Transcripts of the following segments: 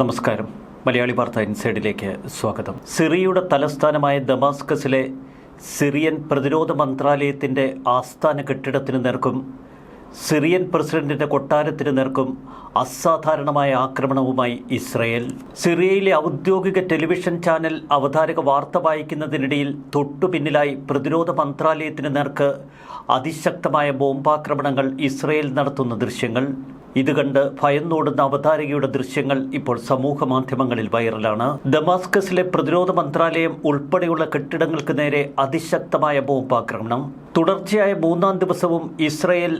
നമസ്കാരം. മലയാളി വാർത്ത ഇൻസൈഡിലേക്ക് സ്വാഗതം. സിറിയയുടെ തലസ്ഥാനമായ ദമാസ്കസിലെ സിറിയൻ പ്രതിരോധ മന്ത്രാലയത്തിന്റെ ആസ്ഥാന കെട്ടിടത്തിന് നേർക്കും സിറിയൻ പ്രസിഡന്റിന്റെ കൊട്ടാരത്തിന് നേർക്കും അസാധാരണമായ ആക്രമണവുമായി ഇസ്രയേൽ. സിറിയയിലെ ഔദ്യോഗിക ടെലിവിഷൻ ചാനൽ അവതാരക വാർത്ത വായിക്കുന്നതിനിടയിൽ തൊട്ടു പിന്നിലായി പ്രതിരോധ മന്ത്രാലയത്തിന് നേർക്ക് അതിശക്തമായ ബോംബാക്രമണങ്ങൾ ഇസ്രയേൽ നടത്തുന്ന ദൃശ്യങ്ങൾ. ഇത് കണ്ട് ഭയന്നോടുന്ന അവതാരകയുടെ ദൃശ്യങ്ങൾ ഇപ്പോൾ സമൂഹ മാധ്യമങ്ങളിൽ വൈറലാണ്. ദമാസ്കസിലെ പ്രതിരോധ മന്ത്രാലയം ഉൾപ്പെടെയുള്ള കെട്ടിടങ്ങൾക്ക് നേരെ അതിശക്തമായ ബോംബാക്രമണം. തുടർച്ചയായ മൂന്നാം ദിവസവും ഇസ്രയേൽ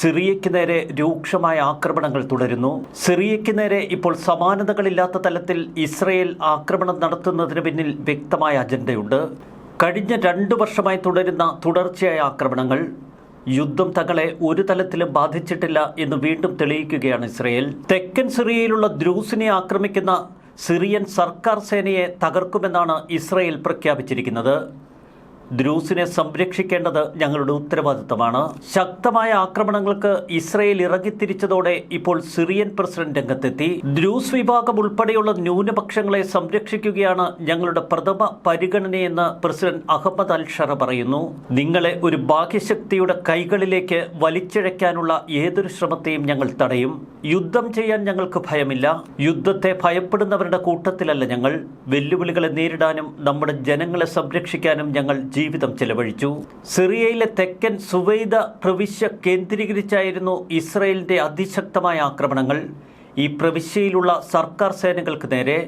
സിറിയയ്ക്ക് നേരെ രൂക്ഷമായ ആക്രമണങ്ങൾ തുടരുന്നു. സിറിയയ്ക്ക് നേരെ ഇപ്പോൾ സമാനതകളില്ലാത്ത തലത്തിൽ ഇസ്രയേൽ ആക്രമണം നടത്തുന്നതിന് പിന്നിൽ വ്യക്തമായ അജണ്ടയുണ്ട്. കഴിഞ്ഞ രണ്ടു വർഷമായി തുടരുന്ന തുടർച്ചയായ ആക്രമണങ്ങൾ യുദ്ധം തങ്ങളെ ഒരു തലത്തിലും ബാധിച്ചിട്ടില്ല എന്ന് വീണ്ടും തെളിയിക്കുകയാണ് ഇസ്രയേൽ. തെക്കൻ സിറിയയിലുള്ള ദ്രൂസിനെ ആക്രമിക്കുന്ന സിറിയൻ സർക്കാർ സേനയെ തകർക്കുമെന്നാണ് ഇസ്രയേൽ പ്രഖ്യാപിച്ചിരിക്കുന്നത്. ദ്രൂസിനെ സംരക്ഷിക്കേണ്ടത് ഞങ്ങളുടെ ഉത്തരവാദിത്തമാണ്. ശക്തമായ ആക്രമണങ്ങൾക്ക് ഇസ്രയേൽ ഇറങ്ങിത്തിരിച്ചതോടെ ഇപ്പോൾ സിറിയൻ പ്രസിഡന്റ് രംഗത്തെത്തി. ദ്രൂസ് വിഭാഗം ഉൾപ്പെടെയുള്ള ന്യൂനപക്ഷങ്ങളെ സംരക്ഷിക്കുകയാണ് ഞങ്ങളുടെ പ്രഥമ പരിഗണനയെന്ന് പ്രസിഡന്റ് അഹമ്മദ് അൽ ഷറ പറയുന്നു. നിങ്ങളെ ഒരു ബാഹ്യശക്തിയുടെ കൈകളിലേക്ക് വലിച്ചിഴയ്ക്കാനുള്ള ഏതൊരു ശ്രമത്തെയും ഞങ്ങൾ തടയും. യുദ്ധം ചെയ്യാൻ ഞങ്ങൾക്ക് ഭയമില്ല. യുദ്ധത്തെ ഭയപ്പെടുന്നവരുടെ കൂട്ടത്തിലല്ല ഞങ്ങൾ. വെല്ലുവിളികളെ നേരിടാനും നമ്മുടെ ജനങ്ങളെ സംരക്ഷിക്കാനും ഞങ്ങൾ ജീവിതം ചെലവഴിച്ചു. സിറിയയിലെ തെക്കൻ സുവൈദ പ്രവിശ്യ കേന്ദ്രീകരിച്ചായിരുന്നു ഇസ്രയേലിന്റെ അതിശക്തമായ ആക്രമണങ്ങൾ. ഈ പ്രവിശ്യയിലുള്ള സർക്കാർ സേനകൾക്ക് നേരെ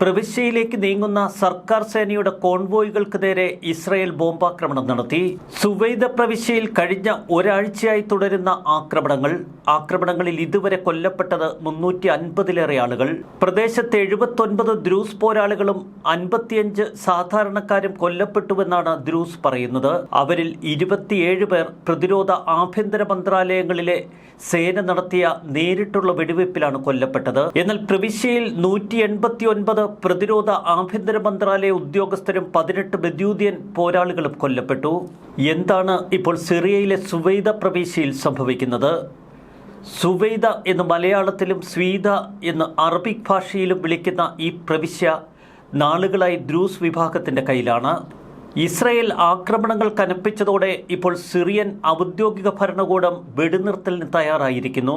പ്രവിശ്യയിലേക്ക് നീങ്ങുന്ന സർക്കാർ സേനയുടെ കോൺവോയുകൾക്ക് നേരെ ഇസ്രയേൽ ബോംബാക്രമണം നടത്തി. സുവൈദ പ്രവിശ്യയിൽ കഴിഞ്ഞ ഒരാഴ്ചയായി തുടരുന്ന ആക്രമണങ്ങൾ. ആക്രമണങ്ങളിൽ ഇതുവരെ കൊല്ലപ്പെട്ടത് മുന്നൂറ്റി അൻപതിലേറെ ആളുകൾ. പ്രദേശത്ത് എഴുപത്തൊൻപത് ദ്രൂസ് പോരാളികളും അൻപത്തിയഞ്ച് സാധാരണക്കാരും കൊല്ലപ്പെട്ടുവെന്നാണ് ദ്രൂസ് പറയുന്നത്. അവരിൽ ഇരുപത്തിയേഴ് പേർ പ്രതിരോധ ആഭ്യന്തര മന്ത്രാലയങ്ങളിലെ സേന നടത്തിയ നേരിട്ടുള്ള വെടിവയ്പ്പിലാണ് കൊല്ലപ്പെട്ടത്. എന്നാൽ പ്രവിശ്യയിൽ നൂറ്റി പ്രതിരോധ ആഭ്യന്തര മന്ത്രാലയ ഉദ്യോഗസ്ഥരും പതിനെട്ട് ബദ്യൂദിയൻ പോരാളികളും കൊല്ലപ്പെട്ടു. എന്താണ് ഇപ്പോൾ സിറിയയിലെ സുവൈദ പ്രവിശ്യയിൽ സംഭവിക്കുന്നത്? സുവൈദ എന്ന് മലയാളത്തിലും സ്വീത എന്ന് അറബിക് ഭാഷയിലും വിളിക്കുന്ന ഈ പ്രവിശ്യ നാളുകളായി ദ്രൂസ് വിഭാഗത്തിന്റെ കയ്യിലാണ്. ഇസ്രയേൽ ആക്രമണങ്ങൾ കനപ്പിച്ചതോടെ ഇപ്പോൾ സിറിയൻ ഔദ്യോഗിക ഭരണകൂടം വെടിനിർത്തലിന് തയ്യാറായിരിക്കുന്നു.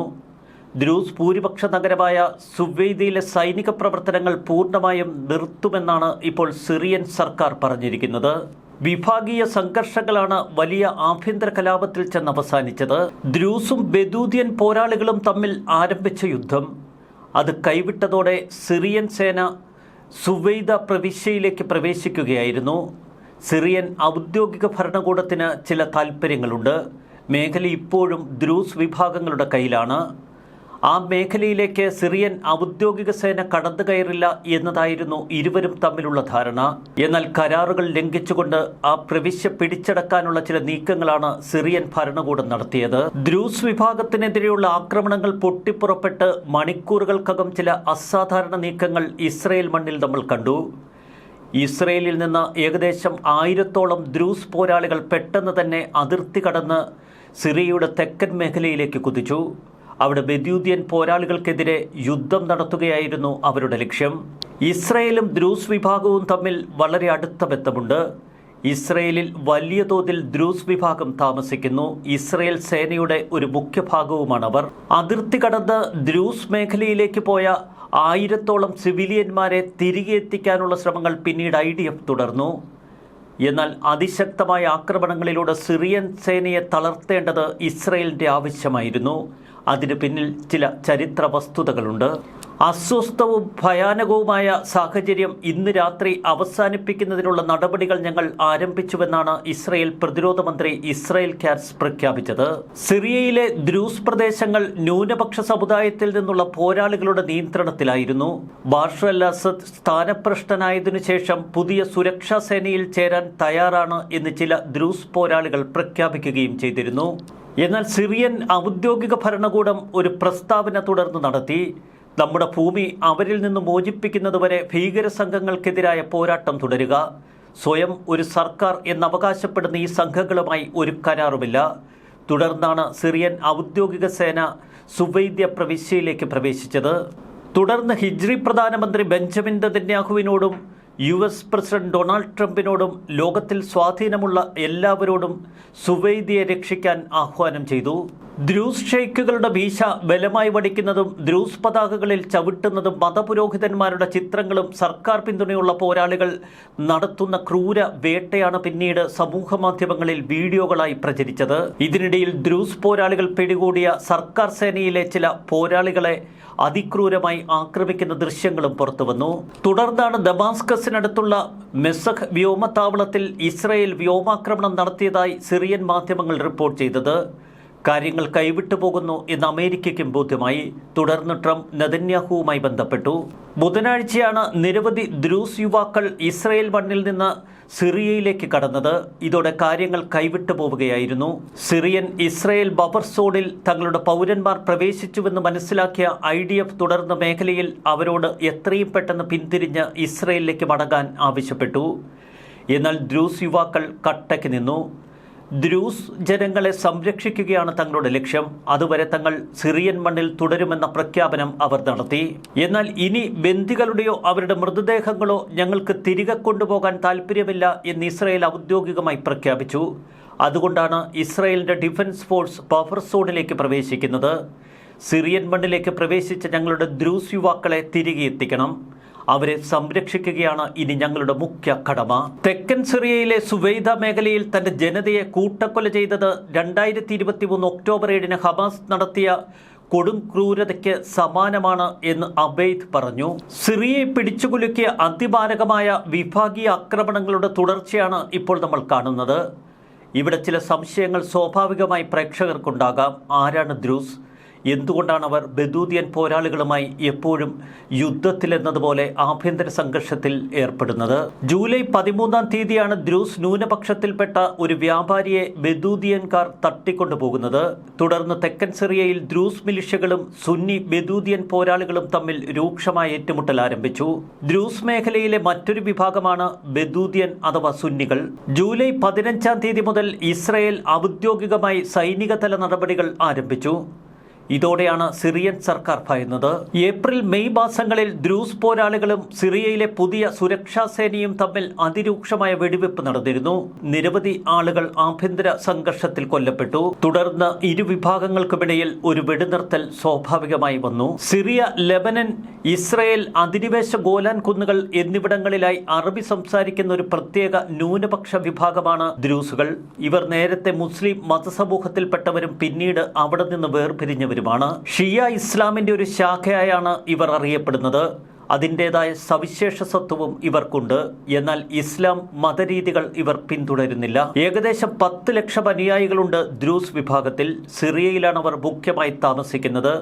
ദ്രൂസ് ഭൂരിപക്ഷ നഗരമായ സുവൈദയിലെ സൈനിക പ്രവർത്തനങ്ങൾ പൂർണമായും നിർത്തുമെന്നാണ് ഇപ്പോൾ സിറിയൻ സർക്കാർ പറഞ്ഞിരിക്കുന്നത്. വിഭാഗീയ സംഘർഷങ്ങളാണ് വലിയ ആഭ്യന്തര കലാപത്തിൽ ചെന്ന് അവസാനിച്ചത് ദ്രൂസും ബദൂദിയൻ പോരാളികളും തമ്മിൽ ആരംഭിച്ച യുദ്ധം. അത് കൈവിട്ടതോടെ സിറിയൻ സേന സുവൈദ പ്രവിശ്യയിലേക്ക് പ്രവേശിക്കുകയായിരുന്നു. സിറിയൻ ഔദ്യോഗിക ഭരണകൂടത്തിന് ചില താൽപ്പര്യങ്ങളുണ്ട് മേഖല ഇപ്പോഴും ദ്രൂസ് വിഭാഗങ്ങളുടെ കയ്യിലാണ്. ആ മേഖലയിലേക്ക് സിറിയൻ ഔദ്യോഗിക സേന കടന്നു കയറില്ല എന്നതായിരുന്നു ഇരുവരും തമ്മിലുള്ള ധാരണ. എന്നാൽ കരാറുകൾ ലംഘിച്ചുകൊണ്ട് ആ പ്രവിശ്യ പിടിച്ചടക്കാനുള്ള ചില നീക്കങ്ങളാണ് സിറിയൻ ഭരണകൂടം നടത്തിയത്. ദ്രൂസ് വിഭാഗത്തിനെതിരെയുള്ള ആക്രമണങ്ങൾ പൊട്ടിപ്പുറപ്പെട്ട് മണിക്കൂറുകൾക്കകം ചില അസാധാരണ നീക്കങ്ങൾ ഇസ്രയേൽ മണ്ണിൽ നമ്മൾ കണ്ടു. ഇസ്രയേലിൽ നിന്ന് ഏകദേശം ആയിരത്തോളം ദ്രൂസ് പോരാളികൾ പെട്ടെന്ന് തന്നെ അതിർത്തി കടന്ന് സിറിയയുടെ തെക്കൻ മേഖലയിലേക്ക് കുതിച്ചു. അവിടെ ബദ്യൂദ്യൻ പോരാളികൾക്കെതിരെ യുദ്ധം നടത്തുകയായിരുന്നു അവരുടെ ലക്ഷ്യം. ഇസ്രയേലും ദ്രൂസ് വിഭാഗവും തമ്മിൽ വളരെ അടുത്ത ബന്ധമുണ്ട്. ഇസ്രയേലിൽ വലിയ തോതിൽ ദ്രൂസ് വിഭാഗം താമസിക്കുന്നു. ഇസ്രയേൽ സേനയുടെ ഒരു മുഖ്യഭാഗവുമാണ് അവർ അതിർത്തി കടന്ന് ദ്രൂസ് മേഖലയിലേക്ക് പോയ ആയിരത്തോളം സിവിലിയന്മാരെ തിരികെ എത്തിക്കാനുള്ള ശ്രമങ്ങൾ പിന്നീട് ഐ ഡി എഫ് തുടർന്നു. എന്നാൽ അതിശക്തമായ ആക്രമണങ്ങളിലൂടെ സിറിയൻ സേനയെ തളർത്തേണ്ടത് ഇസ്രയേലിന്റെ ആവശ്യമായിരുന്നു. അതിനു പിന്നിൽ ചില ചരിത്ര വസ്തുതകളുണ്ട് അസ്വസ്ഥവും ഭയാനകവുമായ സാഹചര്യം ഇന്ന് രാത്രി അവസാനിപ്പിക്കുന്നതിനുള്ള നടപടികൾ ഞങ്ങൾ ആരംഭിച്ചുവെന്നാണ് ഇസ്രയേൽ പ്രതിരോധ മന്ത്രി ഇസ്രയേൽ ക്യാറ്റ്സ് പ്രഖ്യാപിച്ചത്. സിറിയയിലെ ദ്രൂസ് പ്രദേശങ്ങൾ ന്യൂനപക്ഷ സമുദായത്തിൽ നിന്നുള്ള പോരാളികളുടെ നിയന്ത്രണത്തിലായിരുന്നു. ബാഷർ അൽ അസദ് സ്ഥാനഭ്രഷ്ടനായതിനു ശേഷം പുതിയ സുരക്ഷാ സേനയിൽ ചേരാൻ തയ്യാറാണ് എന്ന് ചില ദ്രൂസ് പോരാളികൾ പ്രഖ്യാപിക്കുകയും ചെയ്തിരുന്നു. എന്നാൽ സിറിയൻ ഔദ്യോഗിക ഭരണകൂടം ഒരു പ്രസ്താവന തുടർന്ന് നടത്തി. നമ്മുടെ ഭൂമി അവരിൽ നിന്ന് മോചിപ്പിക്കുന്നതുവരെ ഭീകര സംഘങ്ങൾക്കെതിരായ പോരാട്ടം തുടരുക. സ്വയം ഒരു സർക്കാർ എന്നവകാശപ്പെടുന്ന ഈ സംഘങ്ങളുമായി ഒരു കരാറുമില്ല. തുടർന്നാണ് സിറിയൻ ഔദ്യോഗിക സേന സുവൈദ്യ പ്രവിശ്യയിലേക്ക് പ്രവേശിച്ചത്. തുടർന്ന് ഹിജ്രി പ്രധാനമന്ത്രി ബെഞ്ചമിൻ നെതന്യാഹുവിനോടും യു എസ് പ്രസിഡന്റ് ഡൊണാൾഡ് ട്രംപിനോടും ലോകത്തിൽ സ്വാധീനമുള്ള എല്ലാവരോടും സുവൈദിയെ രക്ഷിക്കാൻ ആഹ്വാനം ചെയ്തു. ദ്രൂസ് ഷെയ്ഖുകളുടെ ഭീഷ ബലമായി വടിക്കുന്നതും ദ്രൂസ് പതാകകളിൽ ചവിട്ടുന്നതും മതപുരോഹിതന്മാരുടെ ചിത്രങ്ങളും സർക്കാർ പിന്തുണയുള്ള പോരാളികൾ നടത്തുന്ന ക്രൂര വേട്ടയാണ് പിന്നീട് സമൂഹ മാധ്യമങ്ങളിൽ വീഡിയോകളായി പ്രചരിച്ചത്. ഇതിനിടയിൽ ദ്രൂസ് പോരാളികൾ പിടികൂടിയ സർക്കാർ സേനയിലെ ചില പോരാളികളെ അതിക്രൂരമായി ആക്രമിക്കുന്ന ദൃശ്യങ്ങളും പുറത്തുവന്നു. തുടർന്നാണ് ദമാസ്കസിനടുത്തുള്ള മെസഖ് വ്യോമത്താവളത്തിൽ ഇസ്രയേൽ വ്യോമാക്രമണം നടത്തിയതായി സിറിയൻ മാധ്യമങ്ങൾ റിപ്പോർട്ട് ചെയ്തത്. കാര്യങ്ങൾ കൈവിട്ടു പോകുന്നു എന്ന് അമേരിക്കയ്ക്കും ബോധ്യമായി. തുടർന്ന് ട്രംപ് നെതന്യാഹുവുമായി ബന്ധപ്പെട്ടു. ബുധനാഴ്ചയാണ് നിരവധി ദ്രൂസ് യുവാക്കൾ ഇസ്രയേൽ മണ്ണിൽ നിന്ന് സിറിയയിലേക്ക് കടന്നത്. ഇതോടെ കാര്യങ്ങൾ കൈവിട്ടു പോവുകയായിരുന്നു. സിറിയൻ ഇസ്രയേൽ ബഫർ സോണിൽ തങ്ങളുടെ പൗരന്മാർ പ്രവേശിച്ചുവെന്ന് മനസ്സിലാക്കിയ ഐ ഡി എഫ് തുടർന്ന് മേഖലയിൽ അവരോട് എത്രയും പെട്ടെന്ന് പിന്തിരിഞ്ഞ് ഇസ്രയേലിലേക്ക് മടങ്ങാൻ ആവശ്യപ്പെട്ടു. എന്നാൽ ദ്രൂസ് യുവാക്കൾ കട്ടയ്ക്ക് നിന്നു. ദ്രൂസ് ജനങ്ങളെ സംരക്ഷിക്കുകയാണ് തങ്ങളുടെ ലക്ഷ്യം. അതുവരെ തങ്ങൾ സിറിയൻ മണ്ണിൽ തുടരുമെന്ന പ്രഖ്യാപനം അവർ നടത്തി. എന്നാൽ ഇനി ബന്ദികളുടെയോ അവരുടെ മൃതദേഹങ്ങളോ ഞങ്ങൾക്ക് തിരികെ കൊണ്ടുപോകാൻ താല്പര്യമില്ല എന്ന് ഇസ്രയേൽ ഔദ്യോഗികമായി പ്രഖ്യാപിച്ചു. അതുകൊണ്ടാണ് ഇസ്രായേലിന്റെ ഡിഫൻസ് ഫോഴ്സ് ബഫർ സോണിലേക്ക് പ്രവേശിക്കുന്നത്. സിറിയൻ മണ്ണിലേക്ക് പ്രവേശിച്ച ഞങ്ങളുടെ ദ്രൂസ് യുവാക്കളെ തിരികെ എത്തിക്കണം. അവരെ സംരക്ഷിക്കുകയാണ് ഇനി ഞങ്ങളുടെ മുഖ്യ കടമ. തെക്കൻ സിറിയയിലെ സുവൈദ മേഖലയിൽ തന്റെ ജനതയെ കൂട്ടക്കൊല ചെയ്തത് രണ്ടായിരത്തി ഇരുപത്തി മൂന്ന് ഒക്ടോബർ ഏഴിന് ഹമാസ് നടത്തിയ കൊടും ക്രൂരതയ്ക്ക് സമാനമാണ് എന്ന് അബെയ്ദ് പറഞ്ഞു. സിറിയയെ പിടിച്ചുകുലുക്കിയ അതിമാരകമായ വിഭാഗീയ ആക്രമണങ്ങളുടെ തുടർച്ചയാണ് ഇപ്പോൾ നമ്മൾ കാണുന്നത്. ഇവിടെ ചില സംശയങ്ങൾ സ്വാഭാവികമായി പ്രേക്ഷകർക്കുണ്ടാകാം. ആരാണ് ദ്രൂസ്? എന്തുകൊണ്ടാണ് അവർ ബദൂദിയൻ പോരാളികളുമായി എപ്പോഴും യുദ്ധത്തിലെന്നതുപോലെ ആഭ്യന്തര സംഘർഷത്തിൽ ഏർപ്പെടുന്നത്? ജൂലൈ പതിമൂന്നാം തീയതിയാണ് ദ്രൂസ് ന്യൂനപക്ഷത്തിൽപ്പെട്ട ഒരു വ്യാപാരിയെ ബദൂദിയൻകാർ തട്ടിക്കൊണ്ടുപോകുന്നത്. തുടർന്ന് തെക്കൻ സിറിയയിൽ ദ്രൂസ് മിലിഷ്യകളും സുന്നി ബദൂദിയൻ പോരാളികളും തമ്മിൽ രൂക്ഷമായ ഏറ്റുമുട്ടൽ ആരംഭിച്ചു. ദ്രൂസ് മേഖലയിലെ മറ്റൊരു വിഭാഗമാണ് ബദൂദിയൻ അഥവാ സുന്നികൾ. ജൂലൈ പതിനഞ്ചാം തീയതി മുതൽ ഇസ്രയേൽ ഔദ്യോഗികമായി സൈനികതല നടപടികൾ ആരംഭിച്ചു. ഇതോടെയാണ് സിറിയൻ സർക്കാർ ഭയന്നത്. ഏപ്രിൽ മെയ് മാസങ്ങളിൽ ദ്രൂസ് പോരാളികളും സിറിയയിലെ പുതിയ സുരക്ഷാ സേനയും തമ്മിൽ അതിരൂക്ഷമായ വെടിവെപ്പ് നടന്നിരുന്നു. നിരവധി ആളുകൾ ആഭ്യന്തര സംഘർഷത്തിൽ കൊല്ലപ്പെട്ടു. തുടർന്ന് ഇരു വിഭാഗങ്ങൾക്കുമിടയിൽ ഒരു വെടിനിർത്തൽ സ്വാഭാവികമായി വന്നു. സിറിയ ലെബനൻ ഇസ്രയേൽ അധിനിവേശ ഗോലാൻ കുന്നുകൾ എന്നിവിടങ്ങളിലായി അറബി സംസാരിക്കുന്ന ഒരു പ്രത്യേക ന്യൂനപക്ഷ വിഭാഗമാണ് ദ്രൂസുകൾ. ഇവർ നേരത്തെ മുസ്ലിം മതസമൂഹത്തിൽപ്പെട്ടവരും പിന്നീട് അവിടെ നിന്ന് വേർപിരിഞ്ഞവരുമാണ് ഷിയ ഇസ്ലാമിന്റെ ഒരു ശാഖയായാണ് ഇവർ അറിയപ്പെടുന്നത്. അതിന്റേതായ സവിശേഷ സത്വവും ഇവർക്കുണ്ട്. എന്നാൽ ഇസ്ലാം മതരീതികൾ ഇവർ പിന്തുടരുന്നില്ല. ഏകദേശം പത്ത് ലക്ഷം അനുയായികളുണ്ട് ദ്രൂസ് വിഭാഗത്തിൽ. സിറിയയിലാണ് അവർ മുഖ്യമായി താമസിക്കുന്നത്.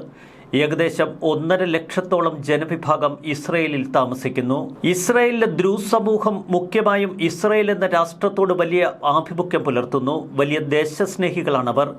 ഏകദേശം ഒന്നര ലക്ഷത്തോളം ജനവിഭാഗം ഇസ്രയേലിൽ താമസിക്കുന്നു. ഇസ്രയേലിലെ ദ്രൂസ് സമൂഹം മുഖ്യമായും ഇസ്രയേൽ എന്ന രാഷ്ട്രത്തോട് വലിയ ആഭിമുഖ്യം പുലർത്തുന്നു. വലിയ ദേശസ്നേഹികളാണവർ.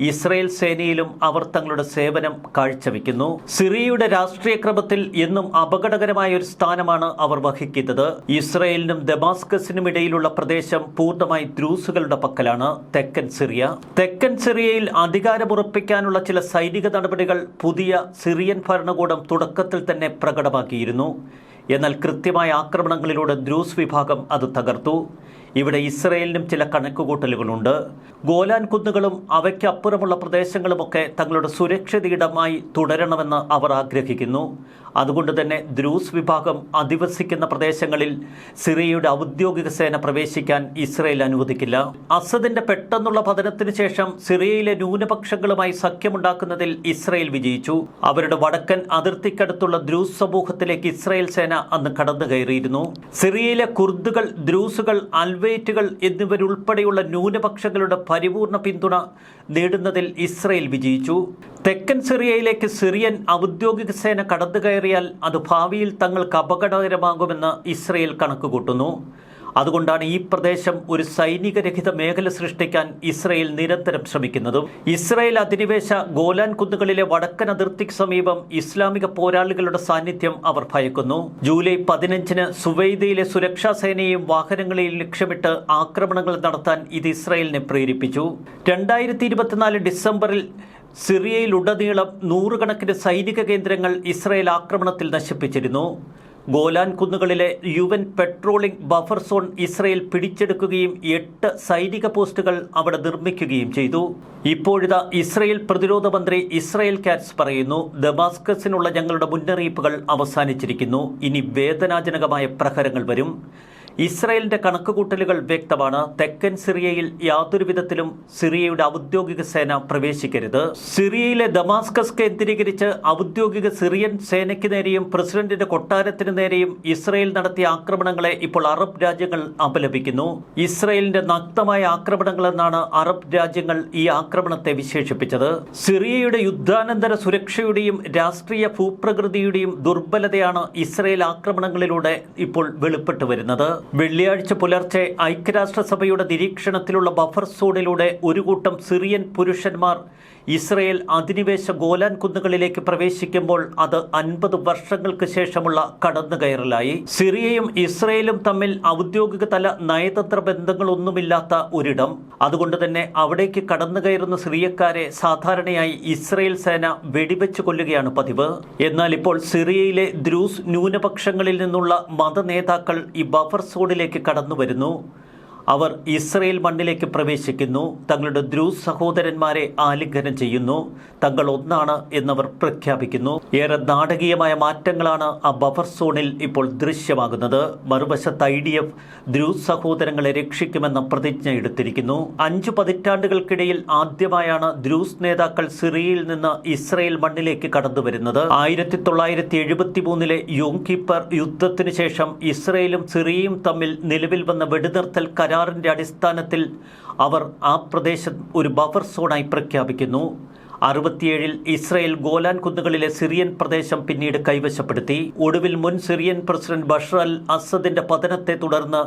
ഇസ്രയേൽ സേനയിലും അവർ തങ്ങളുടെ സേവനം കാഴ്ചവെക്കുന്നു. സിറിയയുടെ രാഷ്ട്രീയ ക്രമത്തിൽ എന്നും അപകടകരമായ ഒരു സ്ഥാനമാണ് അവർ വഹിക്കുന്നത്. ഇസ്രയേലിനും ദമാസ്കസിനും ഇടയിലുള്ള പ്രദേശം പൂർണമായി ദ്രൂസുകളുടെ പക്കലാണ്. തെക്കൻ സിറിയ. തെക്കൻ സിറിയയിൽ അധികാരമുറപ്പിക്കാനുള്ള ചില സൈനിക നടപടികൾ പുതിയ സിറിയൻ ഭരണകൂടം തുടക്കത്തിൽ തന്നെ പ്രകടമാക്കിയിരുന്നു. എന്നാൽ കൃത്യമായ ആക്രമണങ്ങളിലൂടെ ദ്രൂസ് വിഭാഗം അത് തകർത്തു. ഇവിടെ ഇസ്രയേലിനും ചില കണക്കുകൂട്ടലുകളുണ്ട്. ഗോലാൻ കുന്നുകളും അവയ്ക്കപ്പുറമുള്ള പ്രദേശങ്ങളുമൊക്കെ തങ്ങളുടെ സുരക്ഷിത ഇടമായി തുടരണമെന്ന് അവർ ആഗ്രഹിക്കുന്നു. അതുകൊണ്ട് തന്നെ ദ്രൂസ് വിഭാഗം അധിവസിക്കുന്ന പ്രദേശങ്ങളിൽ സിറിയയുടെ ഔദ്യോഗിക സേന പ്രവേശിക്കാൻ ഇസ്രയേൽ അനുവദിക്കില്ല. അസദിന്റെ പെട്ടെന്നുള്ള പതനത്തിന് ശേഷം സിറിയയിലെ ന്യൂനപക്ഷങ്ങളുമായി സഖ്യമുണ്ടാക്കുന്നതിൽ ഇസ്രയേൽ വിജയിച്ചു. അവരുടെ വടക്കൻ അതിർത്തിക്കടുത്തുള്ള ദ്രൂസ് സമൂഹത്തിലേക്ക് ഇസ്രയേൽ സേന അന്ന് കടന്നു കയറിയിരുന്നു സിറിയയിലെ കുർദുകൾ ദ്രൂസുകൾ അൽവേറ്റുകൾ എന്നിവരുൾപ്പെടെയുള്ള ന്യൂനപക്ഷങ്ങളുടെ പരിപൂർണ പിന്തുണ നേടുന്നതിൽ ഇസ്രയേൽ വിജയിച്ചു. തെക്കൻ സിറിയയിലേക്ക് സിറിയൻ ഔദ്യോഗിക സേന കടന്നു കയറിയാൽ അത് ഭാവിയിൽ തങ്ങൾക്ക് അപകടകരമാകുമെന്ന് ഇസ്രയേൽ കണക്കുകൂട്ടുന്നു. അതുകൊണ്ടാണ് ഈ പ്രദേശം ഒരു സൈനികരഹിത മേഖല സൃഷ്ടിക്കാൻ ഇസ്രയേൽ നിരന്തരം ശ്രമിക്കുന്നതും. ഇസ്രയേൽ അധിനിവേശ ഗോലാൻ കുന്നുകളിലെ വടക്കൻ അതിർത്തിക്ക് സമീപം ഇസ്ലാമിക പോരാളികളുടെ സാന്നിധ്യം അവർ ഭയക്കുന്നു. ജൂലൈ പതിനഞ്ചിന് സുവൈദയിലെ സുരക്ഷാ സേനയെയും വാഹനങ്ങളെയും ലക്ഷ്യമിട്ട് ആക്രമണങ്ങൾ നടത്താൻ ഇത് ഇസ്രയേലിനെ പ്രേരിപ്പിച്ചു. രണ്ടായിരത്തി ഡിസംബറിൽ സിറിയയിലുടനീളം നൂറുകണക്കിന് സൈനിക കേന്ദ്രങ്ങൾ ഇസ്രയേൽ ആക്രമണത്തിൽ നശിപ്പിച്ചിരുന്നു. Golan കുന്നുകളിലെ U N patrolling buffer zone Israel പിടിച്ചെടുക്കുകയും എട്ട് സൈനിക പോസ്റ്റുകൾ അവിടെ നിർമ്മിക്കുകയും ചെയ്തു. ഇപ്പോഴിതാ ഇസ്രയേൽ പ്രതിരോധ മന്ത്രി ഇസ്രയേൽ കാറ്റ്സ് പറയുന്നു ദമാസ്കസിനുള്ള ഞങ്ങളുടെ മുന്നറിയിപ്പുകൾ അവസാനിച്ചിരിക്കുന്നു. ഇനി വേദനാജനകമായ പ്രഹരങ്ങൾ വരും. ഇസ്രായേലിന്റെ കണക്കുകൂട്ടലുകൾ വ്യക്തമാണ്. തെക്കൻ സിറിയയിൽ യാതൊരു വിധത്തിലും സിറിയയുടെ ഔദ്യോഗിക സേന പ്രവേശിക്കരുത്. സിറിയയിലെ ദമാസ്കസ് കേന്ദ്രീകരിച്ച് ഔദ്യോഗിക സിറിയൻ സേനയ്ക്ക് നേരെയും പ്രസിഡന്റിന്റെ കൊട്ടാരത്തിന് നേരെയും ഇസ്രായേൽ നടത്തിയ ആക്രമണങ്ങളെ ഇപ്പോൾ അറബ് രാജ്യങ്ങൾ അപലപിക്കുന്നു. ഇസ്രായേലിന്റെ നഗ്നമായ ആക്രമണങ്ങളെന്നാണ് അറബ് രാജ്യങ്ങൾ ഈ ആക്രമണത്തെ വിശേഷിപ്പിച്ചത്. സിറിയയുടെ യുദ്ധാനന്തര സുരക്ഷയുടെയും രാഷ്ട്രീയ ഭൂപ്രകൃതിയുടെയും ദുർബലതയാണ് ഇസ്രായേൽ ആക്രമണങ്ങളിലൂടെ ഇപ്പോൾ വെളിപ്പെട്ടു വരുന്നത് വെള്ളിയാഴ്ച പുലർച്ചെ ഐക്യരാഷ്ട്രസഭയുടെ നിരീക്ഷണത്തിലുള്ള ബഫർ സോണിലൂടെ ഒരു കൂട്ടം സിറിയൻ പുരുഷന്മാർ ഇസ്രയേൽ അധിനിവേശ ഗോലാൻ കുന്നുകളിലേക്ക് പ്രവേശിക്കുമ്പോൾ അത് അൻപത് വർഷങ്ങൾക്ക് ശേഷമുള്ള കടന്നുകയറലായി. സിറിയയും ഇസ്രയേലും തമ്മിൽ ഔദ്യോഗിക തല നയതന്ത്ര ബന്ധങ്ങളൊന്നുമില്ലാത്ത ഒരിടം. അതുകൊണ്ട് തന്നെ അവിടേക്ക് കടന്നുകയറുന്ന സിറിയക്കാരെ സാധാരണയായി ഇസ്രയേൽ സേന വെടിവെച്ചു കൊല്ലുകയാണ് പതിവ്. എന്നാൽ ഇപ്പോൾ സിറിയയിലെ ദ്രൂസ് ന്യൂനപക്ഷങ്ങളിൽ നിന്നുള്ള മത നേതാക്കൾ ഈ ബഫർ സോണിലേക്ക് കടന്നു വരുന്നു അവർ ഇസ്രയേൽ മണ്ണിലേക്ക് പ്രവേശിക്കുന്നു. തങ്ങളുടെ ദ്രൂസ് സഹോദരന്മാരെ ആലിംഗനം ചെയ്യുന്നു. തങ്ങൾ ഒന്നാണ് എന്നവർ പ്രഖ്യാപിക്കുന്നു. ഏറെ നാടകീയമായ മാറ്റങ്ങളാണ് ആ ബഫർ സോണിൽ ഇപ്പോൾ ദൃശ്യമാകുന്നത്. മറുവശത്ത് ഐ ഡി എഫ് ദ്രൂസ് സഹോദരങ്ങളെ രക്ഷിക്കുമെന്ന പ്രതിജ്ഞ എടുത്തിരിക്കുന്നു. അഞ്ചു പതിറ്റാണ്ടുകൾക്കിടയിൽ ആദ്യമായാണ് ദ്രൂസ് നേതാക്കൾ സിറിയയിൽ നിന്ന് ഇസ്രയേൽ മണ്ണിലേക്ക് കടന്നു വരുന്നത്. ആയിരത്തി തൊള്ളായിരത്തി എഴുപത്തി മൂന്നിലെ യോം കീപ്പർ യുദ്ധത്തിനു ശേഷം ഇസ്രയേലും സിറിയയും തമ്മിൽ നിലവിൽ വന്ന വെടിനിർത്തൽ കരാറിന്റെ അടിസ്ഥാനത്തിൽ അവർ ആ പ്രദേശം ഒരു ബഫർ സോണായി പ്രഖ്യാപിക്കുന്നു. അറുപത്തിയേഴിൽ ഇസ്രയേൽ ഗോലാൻ കുന്നുകളിലെ സിറിയൻ പ്രദേശം പിന്നീട് കൈവശപ്പെടുത്തി. ഒടുവിൽ മുൻ സിറിയൻ പ്രസിഡന്റ് ബഷർ അൽ അസദിന്റെ പതനത്തെ തുടർന്ന്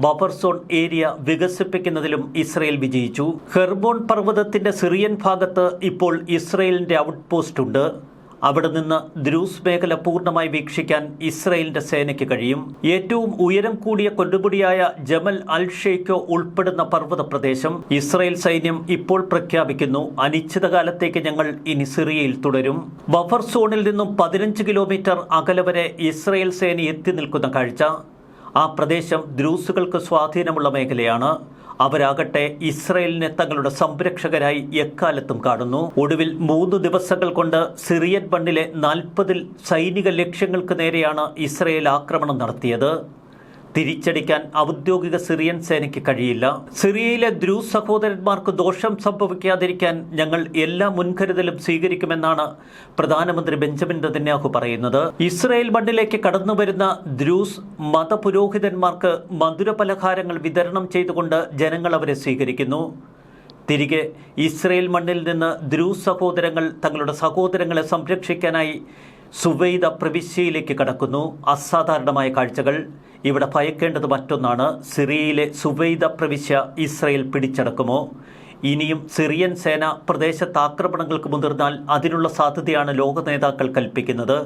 ബഫർ സോൺ ഏരിയ വികസിപ്പിക്കുന്നതിലും ഇസ്രയേൽ വിജയിച്ചു. ഹെർബോൺ പർവതത്തിന്റെ സിറിയൻ ഭാഗത്ത് ഇപ്പോൾ ഇസ്രയേലിന്റെ ഔട്ട് പോസ്റ്റ് ഉണ്ട്. അവിടെ നിന്ന് ദ്രൂസ് മേഖല പൂർണമായി വീക്ഷിക്കാൻ ഇസ്രയേലിന്റെ സേനയ്ക്ക് കഴിയും. ഏറ്റവും ഉയരം കൂടിയ കൊണ്ടുപിടിയായ ജമൽ അൽ ഷെയ്ഖോ ഉൾപ്പെടുന്ന പർവത പ്രദേശം ഇസ്രയേൽ സൈന്യം ഇപ്പോൾ പ്രഖ്യാപിക്കുന്നു. അനിശ്ചിതകാലത്തേക്ക് ഞങ്ങൾ ഇനി സിറിയയിൽ തുടരും. ബഫർ സോണിൽ നിന്നും പതിനഞ്ച് കിലോമീറ്റർ അകലെ വരെ ഇസ്രയേൽ സേന എത്തി നിൽക്കുന്ന കാഴ്ച. ആ പ്രദേശം ദ്രൂസുകൾക്ക് സ്വാധീനമുള്ള മേഖലയാണ്. അവരാകട്ടെ ഇസ്രയേലിനെ തങ്ങളുടെ സംരക്ഷകരായി എക്കാലത്തും കാണുന്നു. ഒടുവിൽ മൂന്ന് ദിവസങ്ങൾ കൊണ്ട് സിറിയൻ മണ്ണിലെ നാൽപ്പതിൽ സൈനിക ലക്ഷ്യങ്ങൾക്ക് നേരെയാണ് ഇസ്രയേൽ ആക്രമണം നടത്തിയത്. തിരിച്ചടിക്കാൻ ഔദ്യോഗിക സിറിയൻ സേനയ്ക്ക് കഴിയില്ല. സിറിയയിലെ ദ്രൂ സഹോദരന്മാർക്ക് ദോഷം സംഭവിക്കാതിരിക്കാൻ ഞങ്ങൾ എല്ലാ മുൻകരുതലും സ്വീകരിക്കുമെന്നാണ് പ്രധാനമന്ത്രി ബെഞ്ചമിൻ നെതന്യാഹു പറയുന്നത്. ഇസ്രയേൽ മണ്ണിലേക്ക് കടന്നുവരുന്ന ദ്രൂസ് മതപുരോഹിതന്മാർക്ക് മധുരപലഹാരങ്ങൾ വിതരണം ചെയ്തുകൊണ്ട് ജനങ്ങൾ അവരെ സ്വീകരിക്കുന്നു. തിരികെ ഇസ്രയേൽ മണ്ണിൽ നിന്ന് ദ്രൂ സഹോദരങ്ങൾ തങ്ങളുടെ സഹോദരങ്ങളെ സംരക്ഷിക്കാനായി സുവൈദ പ്രവിശ്യയിലേക്ക് കടക്കുന്നു. അസാധാരണമായ കാഴ്ചകൾ. ഇവിടെ ഭയക്കേണ്ടത് മറ്റൊന്നാണ്. സിറിയയിലെ സുവൈദ പ്രവിശ്യ ഇസ്രയേൽ പിടിച്ചടക്കുമോ? ഇനിയും സിറിയൻ സേന പ്രദേശത്ത് ആക്രമണങ്ങൾക്ക് മുതിർന്നാൽ അതിനുള്ള സാധ്യതയാണ് ലോക നേതാക്കൾ കൽപ്പിക്കുന്നത്.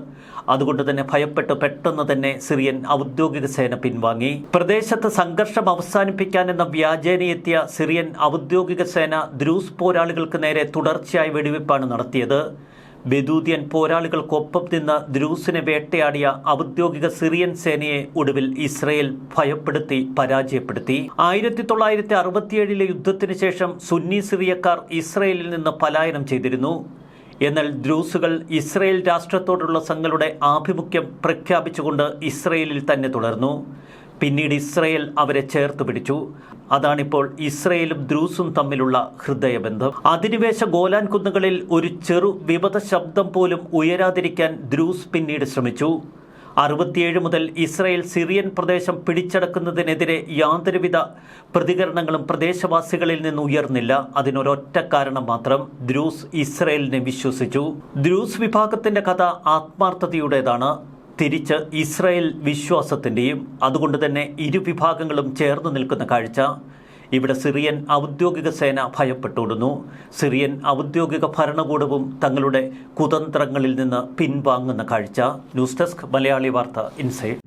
അതുകൊണ്ട് തന്നെ ഭയപ്പെട്ട് പെട്ടെന്ന് തന്നെ സിറിയൻ ഔദ്യോഗിക സേന പിൻവാങ്ങി. പ്രദേശത്ത് സംഘർഷം അവസാനിപ്പിക്കാനെന്ന വ്യാജേനയെത്തിയ സിറിയൻ ഔദ്യോഗിക സേന ദ്രൂസ് പോരാളികൾക്ക് നേരെ തുടർച്ചയായ വെടിവെപ്പാണ് നടത്തിയത്. ബെദൂദിയൻ പോരാളികൾക്കൊപ്പം നിന്ന് ദ്രൂസിനെ വേട്ടയാടിയ ഔദ്യോഗിക സിറിയൻ സേനയെ ഒടുവിൽ ഇസ്രയേൽ ഭയപ്പെടുത്തി പരാജയപ്പെടുത്തി. ആയിരത്തി തൊള്ളായിരത്തി അറുപത്തിയേഴിലെ യുദ്ധത്തിന് ശേഷം സുന്നി സിറിയക്കാർ ഇസ്രയേലിൽ നിന്ന് പലായനം ചെയ്തിരുന്നു. എന്നാൽ ദ്രൂസുകൾ ഇസ്രയേൽ രാഷ്ട്രത്തോടുള്ള തങ്ങളുടെ ആഭിമുഖ്യം പ്രഖ്യാപിച്ചുകൊണ്ട് ഇസ്രയേലിൽ തന്നെ തുടർന്നു. പിന്നീട് ഇസ്രയേൽ അവരെ ചേർത്ത് പിടിച്ചു. അതാണിപ്പോൾ ഇസ്രയേലും ദ്രൂസും തമ്മിലുള്ള ഹൃദയബന്ധം. അധിനിവേശ ഗോലാൻ കുന്നുകളിൽ ഒരു ചെറു വിപത ശബ്ദം പോലും ഉയരാതിരിക്കാൻ ദ്രൂസ് പിന്നീട് ശ്രമിച്ചു. അറുപത്തിയേഴ് മുതൽ ഇസ്രയേൽ സിറിയൻ പ്രദേശം പിടിച്ചടക്കുന്നതിനെതിരെ യാതൊരുവിധ പ്രതികരണങ്ങളും പ്രദേശവാസികളിൽ നിന്ന് ഉയർന്നില്ല. അതിനൊരൊറ്റ കാരണം മാത്രം ദ്രൂസ് ഇസ്രയേലിനെ വിശ്വസിച്ചു. ദ്രൂസ് വിഭാഗത്തിന്റെ കഥ ആത്മാർത്ഥതയുടേതാണ്. തിരിച്ച് ഇസ്രായേൽ വിശ്വാസത്തിന്റെയും അതുകൊണ്ട് തന്നെ ഇരുവിഭാഗങ്ങളും ചേർന്ന് നിൽക്കുന്ന കാഴ്ച. ഇവിടെ സിറിയൻ ഔദ്യോഗിക സേന ഭയപ്പെട്ടോടുന്നു സിറിയൻ ഔദ്യോഗിക ഭരണകൂടവും തങ്ങളുടെ കുതന്ത്രങ്ങളിൽ നിന്ന് പിൻവാങ്ങുന്ന കാഴ്ച. ന്യൂസ് ഡെസ്ക് മലയാളി വാർത്ത ഇൻസൈഡ്.